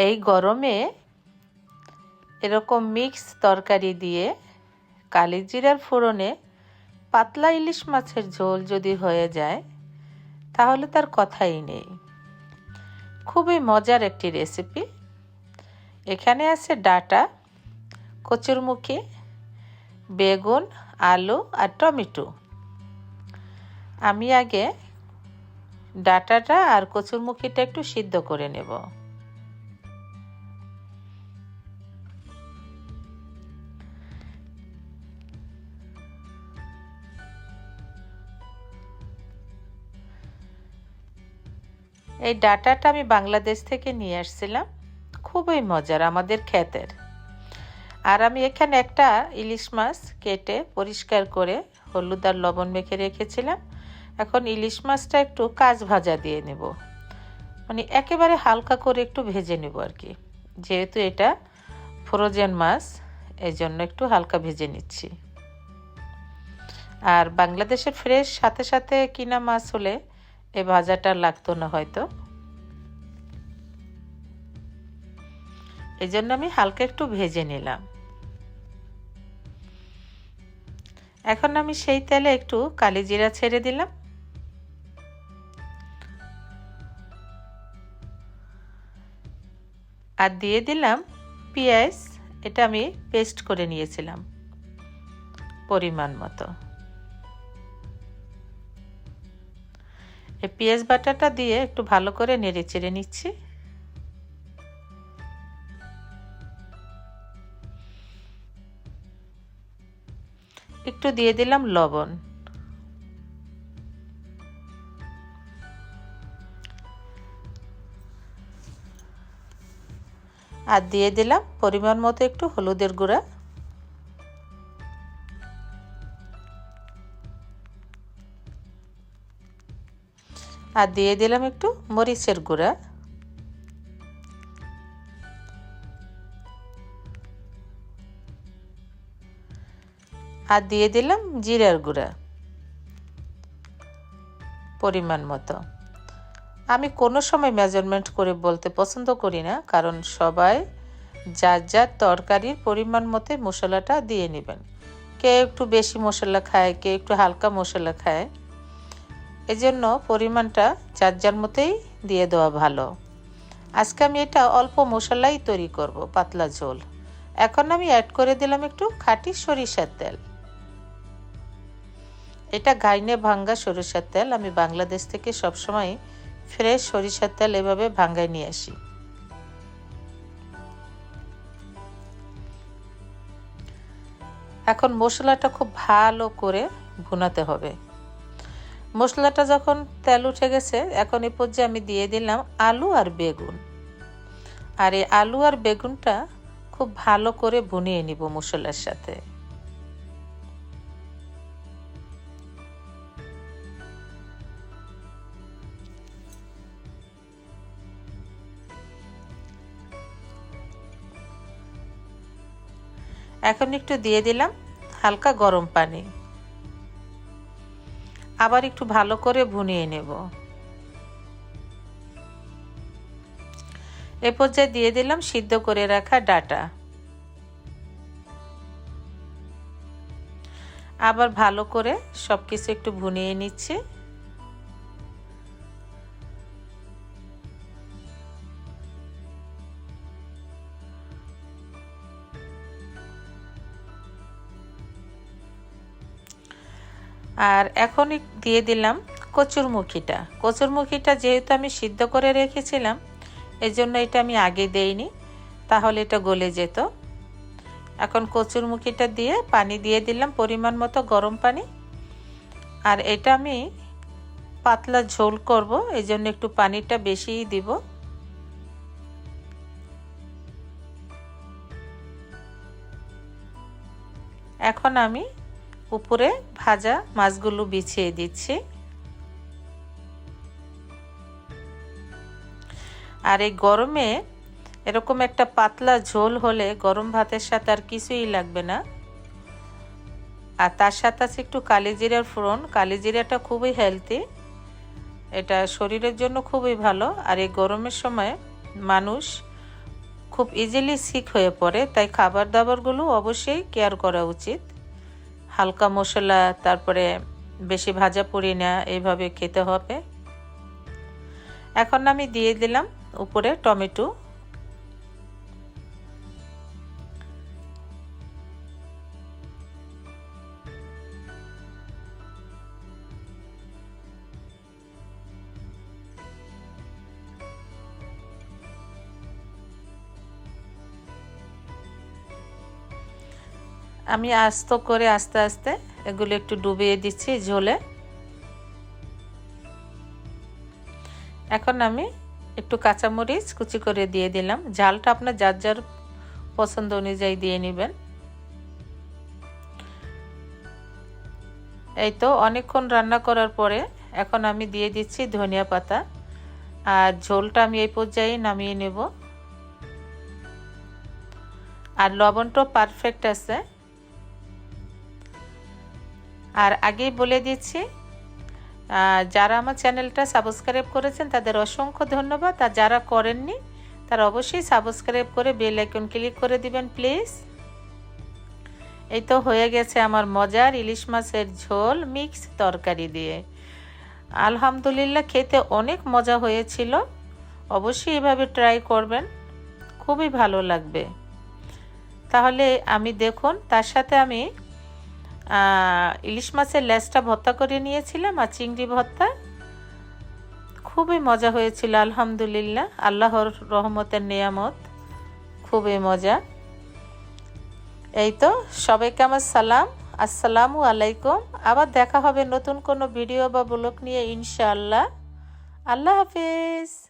এই গরমে এরকম মিক্স তরকারি দিয়ে কালিজিরার ফোড়নে পাতলা ইলিশ মাছের ঝোল যদি হয়ে যায়, তাহলে তার কথাই নেই। খুবই মজার একটি রেসিপি এখানে আছে ডাটা, কচুরমুখী, বেগুন, আলু আর টমেটো। আমি আগে ডাটাটা আর কচুরমুখিটা একটু সিদ্ধ করে নেব। এই ডাটাটা আমি বাংলাদেশ থেকে নিয়ে আসছিলাম। খুবই মজার, আমাদের ক্ষেতের। আর আমি এখানে একটা ইলিশ মাছ কেটে পরিষ্কার করে হলুদ আর লবণ মেখে রেখেছিলাম। এখন ইলিশ মাছটা একটু কাজ ভাজা দিয়ে নেব। মানে একেবারে হালকা করে একটু ভেজে নেব আর কি। যেহেতু এটা ফ্রোজেন মাছ এই জন্য একটু হালকা ভেজে নিচ্ছি। আর বাংলাদেশের ফ্রেশ সাথে সাথে কিনা মাছ হলে এ ভাজাটা লাগতো না হয়তো। এই জন্য আমি হালকা একটু ভেজে নিলাম। এখন আমি সেই তেলে একটু কালি জিরা ছেড়ে দিলাম। আর দিয়ে দিলাম পেঁয়াজ, এটা আমি পেস্ট করে নিয়েছিলাম, পরিমাণ মতো। এই পেঁয়াজ বাটাটা দিয়ে একটু ভালো করে নেড়ে চেড়ে নিচ্ছি। একটু দিয়ে দিলাম লবণ। আর দিয়ে দিলাম পরিমাণ মতো একটু হলুদের গুঁড়া। আর দিয়ে দিলাম একটু মরিচের গুঁড়া। আর দিয়ে দিলাম জিরার গুঁড়া। পরিমাণ মতো। আমি কোনো সময় মেজারমেন্ট করে বলতে পছন্দ করি না, কারণ সবাই যার যার তরকারির পরিমাণ মতে মশলাটা দিয়ে নেবেন। কে একটু বেশি মশলা খায়, কে একটু হালকা মশলা খায়। এজন্য পরিমাণটা যার যার মতেই দিয়ে দেওয়া ভালো। আজকে আমি এটা অল্প মশলাই তৈরি করব, পাতলা ঝোল। এখন আমি অ্যাড করে দিলাম একটু খাঁটি সরিষার তেল। এটা গাইনে ভাঙ্গা সরিষার তেল। আমি বাংলাদেশ থেকে সবসময় ফ্রেশ সরিষার তেল এভাবে ভাঙ্গায় নিয়ে আসি। এখন মশলাটা খুব ভালো করে ভুনাতে হবে। মশলাটা যখন তেল উঠে গেছে, এখন এ পর্যায়ে আমি দিয়ে দিলাম আলু আর বেগুন। আর এই আলু আর বেগুনটা খুব ভালো করে ভুনিয়ে নিব মশলার সাথে। এখন একটু দিয়ে দিলাম হালকা গরম পানি। আবার একটু ভালো করে ভুনিয়ে নেব। এ পর্যায়ে দিয়ে দিলাম সিদ্ধ করে রাখা ডাটা। আবার ভালো করে সব কিছু একটু ভুনিয়ে নিচ্ছি। আর এখন দিয়ে দিলাম কচুরমুখিটা। কচুরমুখিটা যেহেতু আমি সিদ্ধ করে রেখেছিলাম এই জন্য এটা আমি আগে দেইনি, তাহলে এটা গলে যেত। এখন কচুরমুখিটা দিয়ে পানি দিয়ে দিলাম পরিমাণ মতো গরম পানি। আর এটা আমি পাতলা ঝোল করব এই জন্য একটু পানিটা বেশিই দিব। এখন আমি উপরে ভাজা মাছগুলো বিছিয়ে দিচ্ছি। আর এই গরমে এরকম একটা পাতলা ঝোল হলে গরম ভাতের সাথে আর কিছুই লাগবে না। আর তার সাথে আছে একটু কালিজিরার ফোড়ন। কালিজিরাটা খুবই হেলদি এটা শরীরের জন্য খুবই ভালো। আর এই গরমের সময় মানুষ খুব ইজিলি সিক হয়ে পড়ে, তাই খাবার দাবারগুলো অবশ্যই কেয়ার করা উচিত। হালকা মশলা, তারপরে বেশি ভাজা পুরি না এইভাবে খেতে হবে। এখন আমি দিয়ে দিলাম উপরে টমেটো। আমি আস্ত করে আস্তে আস্তে এগুলো একটু ডুবিয়ে দিচ্ছি ঝোলে। এখন আমি একটু কাঁচামরিচ কুচি করে দিয়ে দিলাম। ঝালটা আপনার যার যার পছন্দ অনুযায়ী দিয়ে নেবেন। এই তো অনেকক্ষণ রান্না করার পরে এখন আমি দিয়ে দিচ্ছি ধনিয়া পাতা। আর ঝোলটা আমি এই পর্যায়ে নামিয়ে নেব। আর লবণটাও পারফেক্ট আছে। আর আগেই বলে দিচ্ছি যারা আমার চ্যানেলটা সাবস্ক্রাইব করেছেন তাদের অসংখ্য ধন্যবাদ। আর যারা করেননি, তারা অবশ্যই সাবস্ক্রাইব করে বেল আইকন ক্লিক করে দিবেন, প্লিজ। এই তো হয়ে গেছে আমার মজার ইলিশ মাছের ঝোল মিক্স তরকারি দিয়ে। আলহামদুলিল্লাহ খেতে অনেক মজা হয়েছিল। অবশ্যই এভাবে ট্রাই করবেন, খুবই ভালো লাগবে। তাহলে আমি দেখুন, তার সাথে আমি ইলিশ মাছের লেজটা ভর্তা করে নিয়েছিলাম আর চিংড়ি ভর্তা। খুবই মজা হয়েছিল, আলহামদুলিল্লাহ। আল্লাহর রহমতের নিয়ামত, খুবই মজা। এই তো, সবাইকে আমার সালাম। আসসালামু আলাইকুম। আবার দেখা হবে নতুন কোনো ভিডিও বা ব্লগ নিয়ে, ইনশাআল্লাহ। আল্লাহ হাফিজ।